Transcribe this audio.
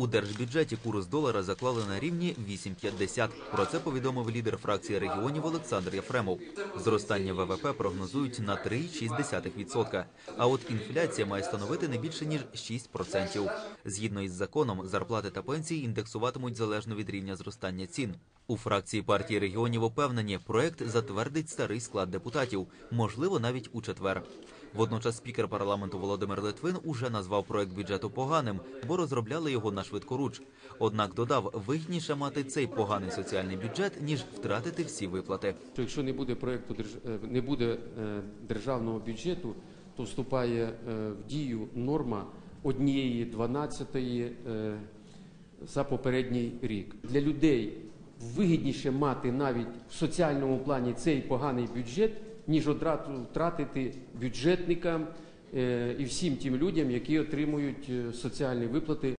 У держбюджеті курс долара заклали на рівні 8,50. Про це повідомив лідер фракції регіонів Олександр Єфремов. Зростання ВВП прогнозують на 3,6%. А от інфляція має становити не більше ніж 6%. Згідно із законом, зарплати та пенсії індексуватимуть залежно від рівня зростання цін. У фракції партії регіонів упевнені, проект затвердить старий склад депутатів, можливо, навіть у четвер. Водночас спікер парламенту Володимир Литвин уже назвав проект бюджету поганим, бо розробляли його на швидкоруч. Однак додав, вигідніше мати цей поганий соціальний бюджет ніж втратити всі виплати. якщо не буде проекту е, не буде е, державного бюджету, то вступає е, в дію норма однієї дванадцятої за попередній рік. Для людей вигідніше мати навіть в соціальному плані цей поганий бюджет, ніж одразу втратити бюджетникам е, і всім тим людям, які отримують е, соціальні виплати